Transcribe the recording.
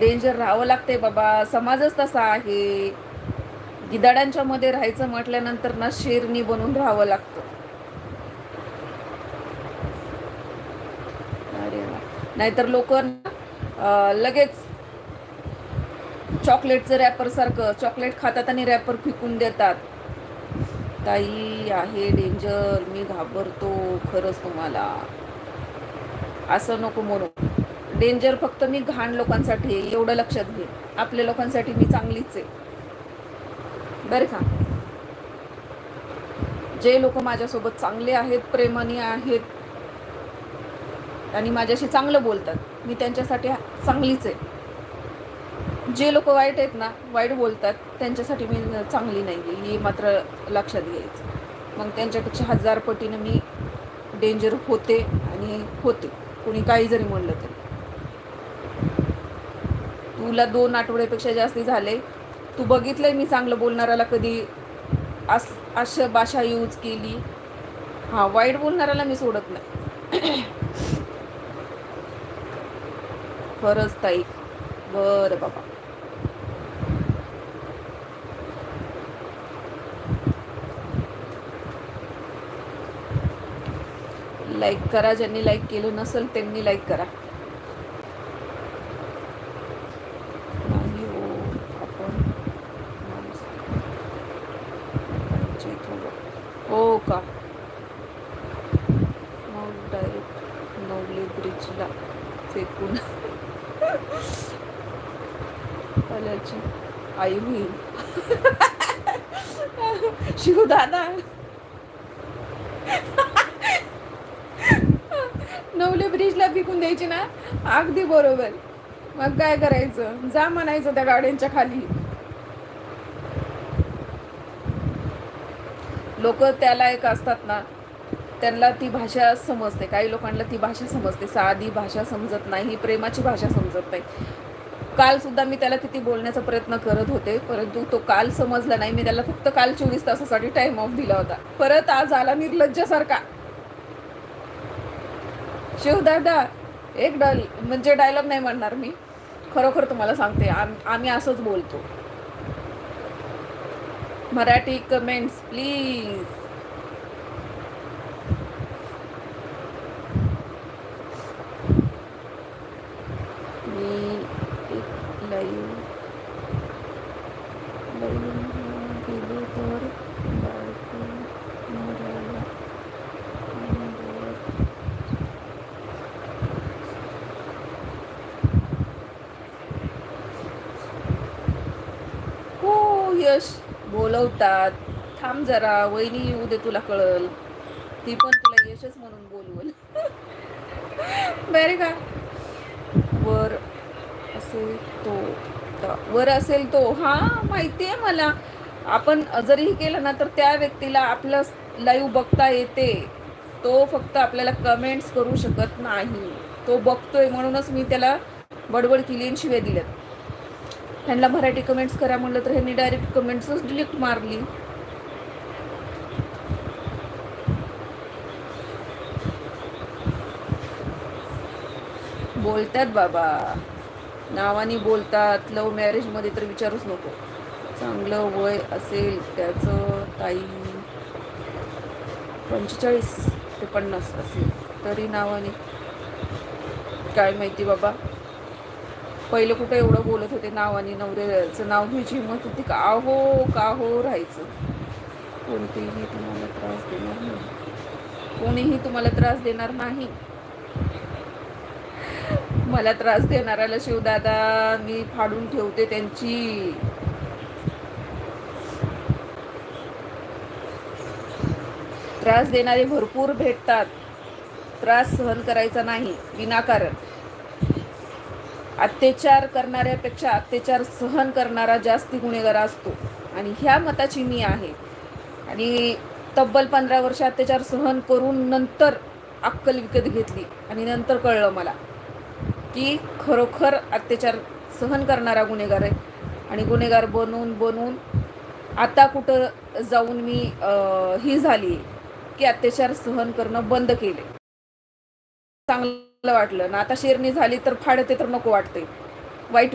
Danger राहावं लागते बाबा. समाजच तसा आहे. गिदाडांच्या मध्ये राहायचं म्हटल्यानंतर ना शेरनी बनून राहावं लागतं. अरे नाहीतर लोक लगेच चॉकलेटचं रॅपर सारखं चॉकलेट खातात आणि रॅपर फेकून देतात. ताई आहे डेंजर मी घाबरतो खरंच तुम्हाला. असं नको म्हणू. डेंजर फक्त मी घाण लोकांसाठी आहे एवढं लक्षात घे. आपल्या लोकांसाठी मी चांगलीच आहे. बरं का? जे लोक माझ्यासोबत चांगले आहेत प्रेमाने आहेत आणि माझ्याशी चांगलं बोलतात मी त्यांच्यासाठी चांगलीच आहे. जे लोक वाईट आहेत ना वाईट बोलतात त्यांच्यासाठी मी चांगली नाही आहे हे मात्र लक्षात घ्यायचं. मग त्यांच्यापेक्षा हजार पटीनं मी डेंजर होते आणि होते. कोणी काही जरी म्हणलं तरी. तुला दोन आठवड्यापेक्षा जास्ती झाले. तू बघितलंय मी चांगलं बोलणाऱ्याला कधी अस अशा भाषा यूज केली. हां वाईट बोलणाऱ्याला मी सोडत नाही. खरंच ताई. बरं बाबा. लाईक करा ज्यांनी लाईक केलं नसेल त्यांनी लाईक करा. नाही हो आपण हो. हो. का? मग डायरेक्ट नवले ब्रिजला फेकून. आल्याची आई होईल. शिवदादा. नवले ब्रिजला विकून द्यायची ना अगदी बरोबर. मग काय करायचं? जा म्हणायचं त्या गाड्यांच्या खाली. लोक त्याला एक असतात ना त्यांना ती भाषा समजते. काही लोकांना ती भाषा समजते. साधी भाषा समजत नाही प्रेमाची भाषा समजत नाही. काल सुद्धा मी त्याला किती बोलण्याचा प्रयत्न करत होते परंतु तो काल समजला नाही. मी त्याला फक्त काल चोवीस तासासाठी टाइम ऑफ दिला होता. परत आज आला निर्लज्जासारखा. शिवदादा एक डाय म्हणजे डायलॉग नाही म्हणणार मी. खरोखर तुम्हाला सांगते आम आम्ही असंच बोलतो. मराठी कमेंट्स प्लीज मी एक लाईव्ह यश बोलवतात. थांब जरा वहिनी येऊ दे तुला कळल. ती पण तुला यशच म्हणून बोलवल. बरे का वर असेल तो. वर असेल तो. हा माहिती आहे मला. आपण जरीही केलं ना तर त्या व्यक्तीला आपलं लाईव्ह बघता येते. तो फक्त आपल्याला कमेंट्स करू शकत नाही. तो बघतोय म्हणूनच मी त्याला बडबड केली आणि शिव्या दिल्यात. ह्यांना मराठी कमेंट्स करा म्हणलं तर ह्यांनी डायरेक्ट कमेंट्सच डिलीट मारली. बोलतात बाबा. नावाने बोलतात. लव्ह मॅरेजमध्ये तर विचारूच नको. चांगलं वय असेल त्याचं ताई पंचेचाळीस ते पन्नास असेल. तरी नावाने. काय माहिती बाबा? पहिलं कुठं एवढं बोलत होते नावाने नवऱ्याचं नाव घ्यायची मग होती का? हो का हो राहायचं? कोणतेही तुम्हाला त्रास देणार नाही. कोणीही तुम्हाला त्रास देणार नाही. मला त्रास देणाऱ्याला शिवदादा मी फाडून ठेवते त्यांची. त्रास देणारे भरपूर भेटतात. त्रास सहन करायचा नाही. विनाकारण. अत्याचार करणाऱ्यापेक्षा अत्याचार सहन करणारा जास्ती गुन्हेगार असतो. आणि ह्या मताची मी आहे. आणि तब्बल पंधरा वर्ष अत्याचार सहन करून नंतर अक्कल विकत घेतली. आणि नंतर कळलं मला की खरोखर अत्याचार सहन करणारा गुन्हेगार आहे. आणि गुन्हेगार बनवून बनवून आता कुठं जाऊन मी ही झाली की अत्याचार सहन करणं बंद केले. चांगलं वाटलं ना. आता शेरणी झाली तर फाडते तर नको वाटते वाईट वाट